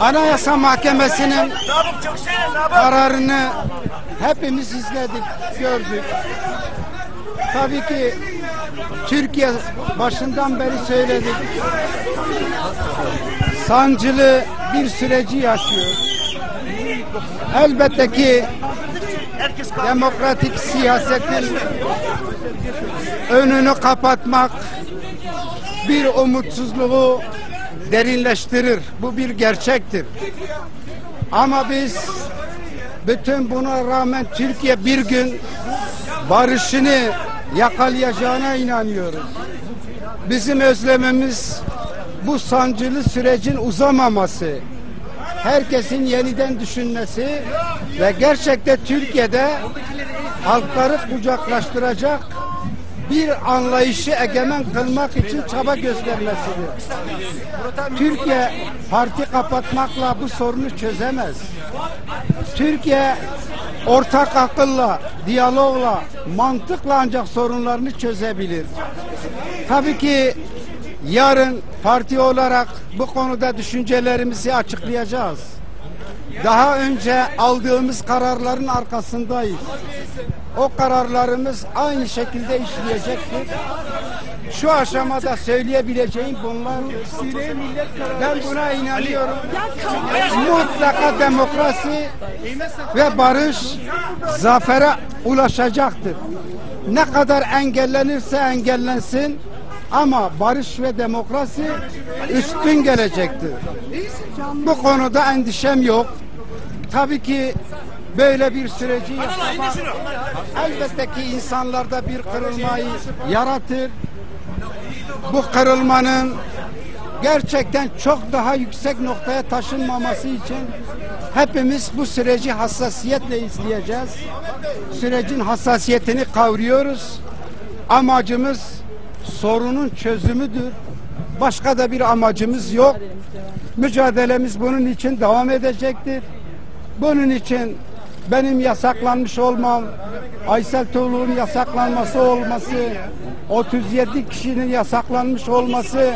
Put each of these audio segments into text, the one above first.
Anayasa Mahkemesi'nin kararını hepimiz izledik, gördük. Tabii ki Türkiye başından beri söyledik. Sancılı bir süreci yaşıyor. Elbette ki demokratik siyasetin önünü kapatmak bir umutsuzluğu derinleştirir. Bu bir gerçektir. Ama biz bütün buna rağmen Türkiye bir gün barışını yakalayacağına inanıyoruz. Bizim özlememiz bu sancılı sürecin uzamaması, herkesin yeniden düşünmesi ve gerçekten Türkiye'de halkları kucaklaştıracak bir anlayışı egemen kılmak için çaba göstermesidir. Türkiye parti kapatmakla bu sorunu çözemez. Türkiye ortak akılla, diyalogla, mantıkla ancak sorunlarını çözebilir. Tabii ki yarın parti olarak bu konuda düşüncelerimizi açıklayacağız. Daha önce aldığımız kararların arkasındayız. O kararlarımız aynı şekilde işleyecektir. Şu aşamada söyleyebileceğim bunlar. Ben buna inanıyorum. Mutlaka demokrasi ve barış zafere ulaşacaktır. Ne kadar engellenirse engellensin ama barış ve demokrasi üstün gelecektir. Bu konuda endişem yok. Tabii ki böyle bir süreci yaşamak elbette ki insanlarda bir kırılmayı yaratır. Bu kırılmanın gerçekten çok daha yüksek noktaya taşınmaması için hepimiz bu süreci hassasiyetle izleyeceğiz. Sürecin hassasiyetini kavruyoruz. Amacımız sorunun çözümüdür. Başka da bir amacımız yok. Mücadelemiz bunun için devam edecektir. Bunun için benim yasaklanmış olmam, Aysel Tuğlu'nun yasaklanması olması, 37 kişinin yasaklanmış olması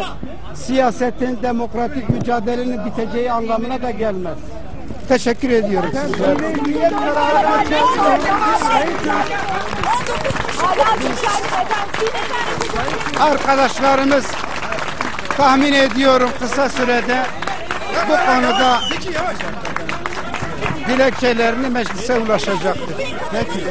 siyasetin demokratik mücadelenin biteceği anlamına da gelmez. Teşekkür ediyorum sizlere. Arkadaşlarımız tahmin ediyorum kısa sürede bu konuda dilekçelerini meclise ulaşacaktır. Peki.